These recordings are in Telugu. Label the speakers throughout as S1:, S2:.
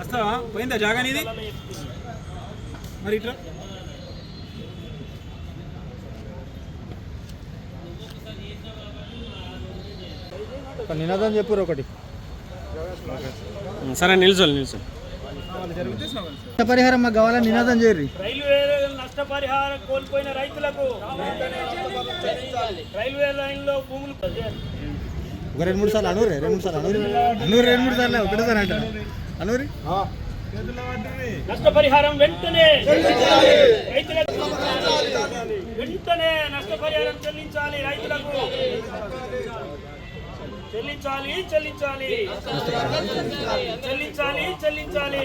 S1: వస్తావా? పోయిందా జాగా నీది? మరి ఇట్లా?
S2: నినాదం చెప్పురు ఒకటి.
S3: సరే నిల్చోండి నిల్చోండి
S2: పరిహారం మాకు కావాలని నినాదం చేయరు
S3: రైల్వే నష్టపరిహారం కోల్పోయిన రైతులకు రైల్వే లైన్లో భూములు
S2: ఒక రెండు మూడు సార్లు అనూరే రెండు మూడు సార్లు అనూరి అనూరు రెండు మూడు సార్లు ఒకటేసారి అంటారు అనూరి
S3: నష్టపరిహారం వెంటనే రైతులకు వెంటనే నష్టపరిహారం చెల్లించాలి రైతులకు. చెల్లించాలి చెల్లించాలి. చెల్లించాలి చెల్లించాలి.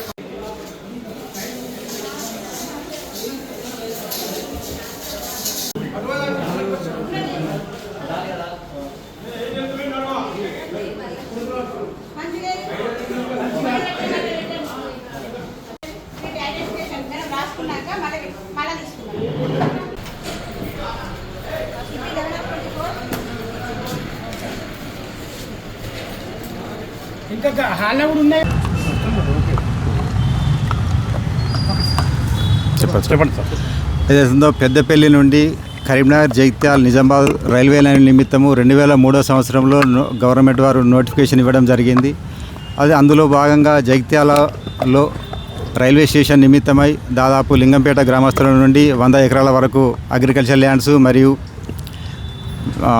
S1: ఇంకా హాల్లో కూడా ఉన్నాయి.
S3: చెప్పండి చెప్పండి సార్.
S4: ఏదైతుందో పెద్దపల్లి నుండి కరీంనగర్ జైత్యాల్ నిజామాబాద్ రైల్వే లైన్ నిమిత్తము రెండు వేల మూడో సంవత్సరంలో గవర్నమెంట్ వారు నోటిఫికేషన్ ఇవ్వడం జరిగింది. అది అందులో భాగంగా జైత్యాలలో రైల్వే స్టేషన్ నిమిత్తమై దాదాపు లింగంపేట గ్రామస్తుల నుండి వంద ఎకరాల వరకు అగ్రికల్చర్ ల్యాండ్స్ మరియు ఆ,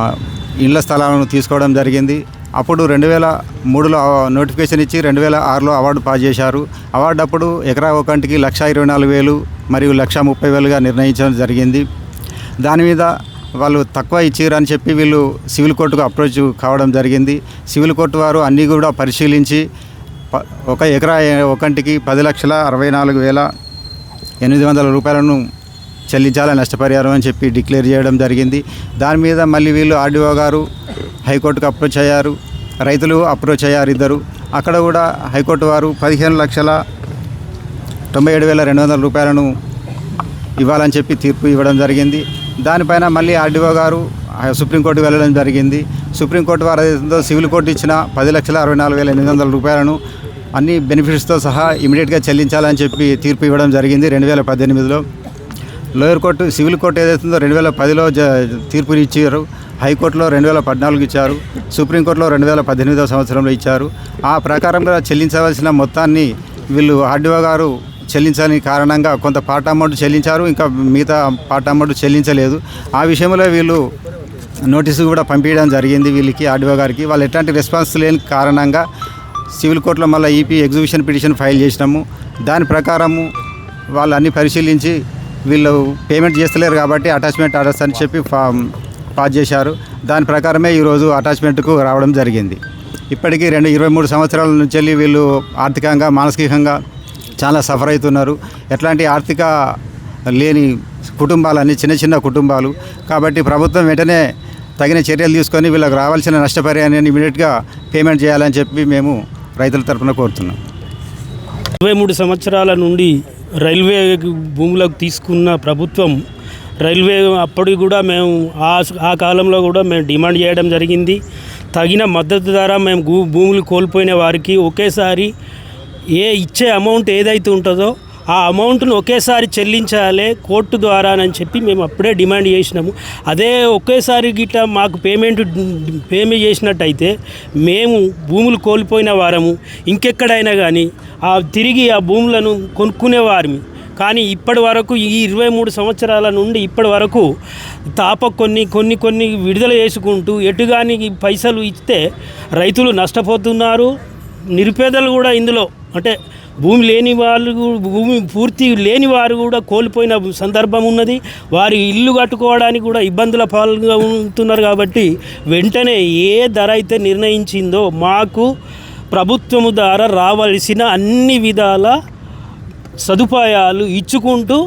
S4: ఇండ్ల స్థలాలను తీసుకోవడం జరిగింది. అప్పుడు రెండు వేల మూడులో నోటిఫికేషన్ ఇచ్చి రెండు వేల ఆరులో అవార్డు పాస్ చేశారు. అవార్డు అప్పుడు ఎకరా ఒకంటికి లక్ష ఇరవై నాలుగు వేలు మరియు లక్ష ముప్పై వేలుగా నిర్ణయించడం జరిగింది. దాని మీద వాళ్ళు తక్కువ ఇచ్చిర్రు అని చెప్పి వీళ్ళు సివిల్ కోర్టుకు అప్రోచ్ కావడం జరిగింది. సివిల్ కోర్టు వారు అన్నీ కూడా పరిశీలించి ఒక ఎకరా ఒకంటికి పది లక్షల అరవై నాలుగు వేల ఎనిమిది వందల రూపాయలను చెల్లించాలని నష్టపరిహారం అని చెప్పి డిక్లేర్ చేయడం జరిగింది. దాని మీద మళ్ళీ వీళ్ళు ఆర్డీఓ గారు హైకోర్టుకు అప్రోచ్ అయ్యారు. రైతులు అప్రోచ్ అయ్యారు ఇద్దరు. అక్కడ కూడా హైకోర్టు వారు పదిహేను లక్షల తొంభై ఏడు వేల రెండు వందల రూపాయలను ఇవ్వాలని చెప్పి తీర్పు ఇవ్వడం జరిగింది. దానిపైన మళ్ళీ ఆర్డీఓ గారు సుప్రీంకోర్టు వెళ్ళడం జరిగింది. సుప్రీంకోర్టు వారు ఏదైతుందో సివిల్ కోర్టు ఇచ్చిన పది లక్షల అరవై నాలుగు వేల ఎనిమిది వందల రూపాయలను అన్ని బెనిఫిట్స్తో సహా ఇమీడియట్గా చెల్లించాలని చెప్పి తీర్పు ఇవ్వడం జరిగింది రెండు వేల పద్దెనిమిదిలో. లోయర్ కోర్టు సివిల్ కోర్టు ఏదైతుందో రెండు వేల పదిలో జ తీర్పుని ఇచ్చారు హైకోర్టులో రెండు వేల పద్నాలుగు ఇచ్చారు సుప్రీంకోర్టులో రెండు వేల పద్దెనిమిదవ సంవత్సరంలో ఇచ్చారు. ఆ ప్రకారంగా చెల్లించవలసిన మొత్తాన్ని వీళ్ళు ఆర్డీఓ గారు చెల్లించని కారణంగా కొంత పార్ట్ అమౌంట్ చెల్లించారు ఇంకా మిగతా పార్ట్ అమౌంట్ చెల్లించలేదు. ఆ విషయంలో వీళ్ళు నోటీసు కూడా పంపించడం జరిగింది వీళ్ళకి ఆర్డీఓ గారికి. వాళ్ళు ఎట్లాంటి రెస్పాన్స్ లేని కారణంగా సివిల్ కోర్టులో మళ్ళీ ఈపీ ఎగ్జిబిషన్ పిటిషన్ ఫైల్ చేసినాము. దాని ప్రకారము వాళ్ళు అన్ని పరిశీలించి వీళ్ళు పేమెంట్ చేస్తలేరు కాబట్టి అటాచ్మెంట్ ఆర్డర్స్ అని చెప్పి ఫా- పాస్ చేశారు. దాని ప్రకారమే ఈరోజు అటాచ్మెంట్కు రావడం జరిగింది. ఇప్పటికీ రెండు ఇరవై మూడు సంవత్సరాల నుంచి వెళ్ళి వీళ్ళు ఆర్థికంగా మానసికంగా చాలా సఫర్ అవుతున్నారు. ఎట్లాంటి ఆర్థిక లేని కుటుంబాలన్నీ చిన్న చిన్న కుటుంబాలు. కాబట్టి ప్రభుత్వం వెంటనే తగిన చర్యలు తీసుకొని వీళ్ళకి రావాల్సిన నష్టపరిహారాన్ని ఇమీడియట్గా పేమెంట్ చేయాలని చెప్పి మేము రైతుల తరఫున కోరుతున్నాం.
S3: ఇరవై మూడు సంవత్సరాల నుండి రైల్వే భూములకు తీసుకున్న ప్రభుత్వం రైల్వే అప్పటికి కూడా మేము ఆ ఆ కాలంలో కూడా మేము డిమాండ్ చేయడం జరిగింది. తగిన మద్దతు ద్వారా మేము భూ- భూములు కోల్పోయిన వారికి ఒకేసారి ఏ ఇచ్చే అమౌంట్ ఏదైతే ఉంటుందో ఆ అమౌంట్ను ఒకేసారి చెల్లించాలి కోర్టు ద్వారా అని చెప్పి మేము అప్పుడే డిమాండ్ చేసినాము. అదే ఒకేసారి గిట్లా మాకు పేమెంట్ పేమెంట్ చేసినట్టయితే మేము భూములు కోల్పోయిన వారము. ఇంకెక్కడైనా కానీ ఆ తిరిగి ఆ భూములను కొనుక్కునేవారిమి. కానీ ఇప్పటి వరకు ఈ ఇరవై మూడు సంవత్సరాల నుండి ఇప్పటి వరకు తాప కొన్ని కొన్ని కొన్ని విడుదల చేసుకుంటూ ఎటుగాని పైసలు ఇస్తే రైతులు నష్టపోతున్నారు. నిరుపేదలు కూడా ఇందులో అంటే భూమి లేని వాళ్ళు భూమి పూర్తి లేని వారు కూడా కోల్పోయిన సందర్భం ఉన్నది. వారి ఇల్లు కట్టుకోవడానికి కూడా ఇబ్బందుల పాలుగా ఉంటున్నారు కాబట్టి వెంటనే ఏ ధర అయితే నిర్ణయించిందో మాకు ప్రభుత్వము ద్వారా రావాల్సిన అన్ని విధాల సదుపాయాలు ఇచ్చుకుంటూ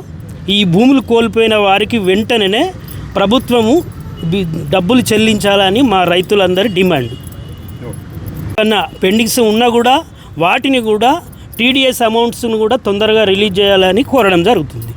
S3: ఈ భూములు కోల్పోయిన వారికి వెంటనే ప్రభుత్వము డబ్బులు చెల్లించాలని మా రైతులందరి డిమాండ్. కన్నా పెండింగ్స్ ఉన్నా కూడా వాటిని కూడా టీడీఎస్ అమౌంట్స్ను కూడా తొందరగా రిలీజ్ చేయాలని కోరడం జరుగుతుంది.